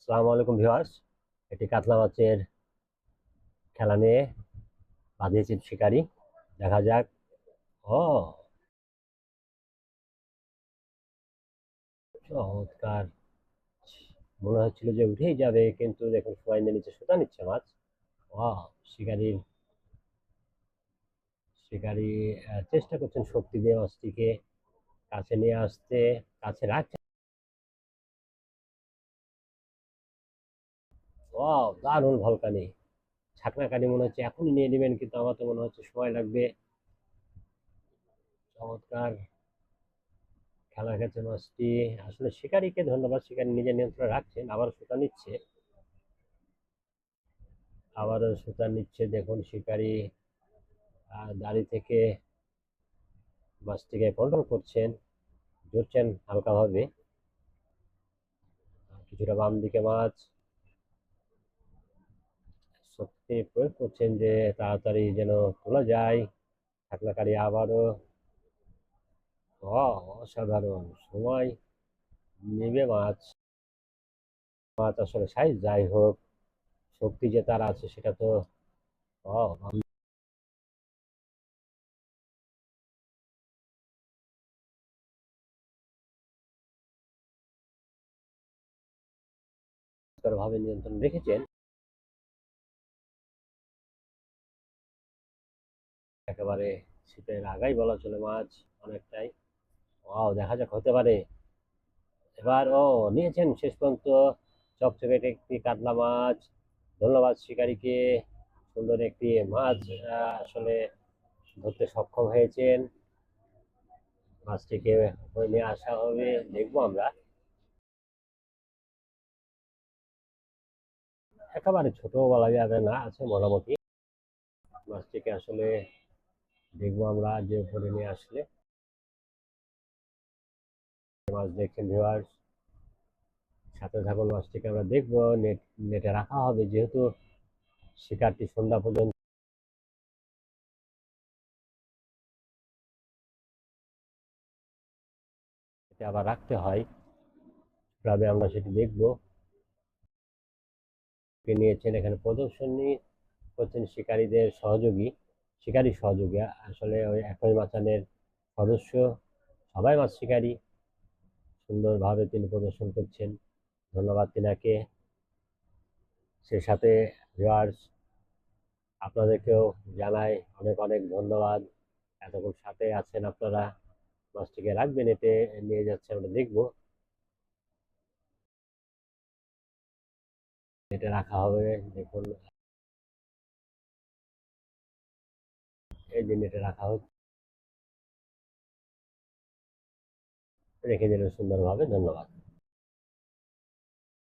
আসসালামু আলাইকুম ভিউয়ার্স। এটি কাতলা মাছের খেলা নিয়ে বাঁধিয়েছেন শিকারি। দেখা যাক। ও। চমৎকার। মনে হচ্ছিল যে উঠেই যাবে, কিন্তু দেখুন সবাই নিচে সুতা নিচ্ছে মাছ। ও শিকারির শিকারি চেষ্টা করছেন শক্তি দিয়ে মাছটিকে কাছে নিয়ে আসতে, কাছে রাখছে ও দারুণ ভলকানি। ছাকনা কানি মনে হচ্ছে, এখনই নিয়ে নেবেন, কিন্তু আমার তো মনে হচ্ছে সময় লাগবে। চমৎকার। খেলা খেলছে মাছটি। আসলে শিকারীকে ধন্যবাদ, শিকারী নিজের নিয়ন্ত্রণে রাখছেন, আবারও সুতা নিচ্ছে। আবারও সুতা নিচ্ছে, দেখুন শিকারী। দাড়ি থেকে মাছটিকে কন্ট্রোল করছেন। ধরছেন হালকাভাবে। কিছুটা বাম দিকে মাছ। শক্তি প্রয়োগ করছেন যে তাড়াতাড়ি যেন তোলা যায়। থাকলাকারী আবারও অসাধারণ সময় নেবে মাছ মাছ আসলে সাইজ যাই হোক, শক্তি যে তার আছে সেটা তো ভাবে নিয়ন্ত্রণ রেখেছেন একেবারে ছিপের আগাই বলা চলে মাছ অনেকটাই। ওয়াও, দেখা যাক হতে পারে। এবার, ও, নিয়েছেন শেষ পর্যন্ত চকচকে একটি কাতলা মাছ। ধন্যবাদ শিকারীকে। সুন্দর একটি মাছ আসলে ধরতে সক্ষম হয়েছেন। মাছটিকে নিয়ে আসা হবে, দেখব আমরা। একেবারে ছোট বলা যাবে না, আছে মোটামুটি। মাছটিকে আসলে দেখব আমরা যে উপরে নিয়ে আসলে। মাছ দেখছেন ভিউয়ার্স সাথে থাকুন মাছটিকে আমরা দেখব। নেট, নেটে রাখা হবে যেহেতু শিকারটি সন্ধ্যা পর্যন্ত আবার রাখতে হয়। তবে আমরা সেটি দেখব। নিয়েছেন এখানে প্রদর্শনী, করছেন শিকারীদের সহযোগী। শিকারী সহযোগী। আসলে ওই একই মাচানের সদস্য সবাই মাছ শিকারী। সুন্দরভাবে তিনি প্রদর্শন করছেন। ধন্যবাদ তিনাকে। সে সাথে ভিউয়ার্স আপনাদেরকেও জানাই অনেক অনেক ধন্যবাদ। এতক্ষণ সাথে আছেন আপনারা। মাছটিকে রাখবেন, এতে নিয়ে যাচ্ছে আমরা দেখব। এটা রাখা হবে, দেখুন। এই যে নেটে রাখা হচ্ছে। রেখে দিল সুন্দরভাবে ধন্যবাদ।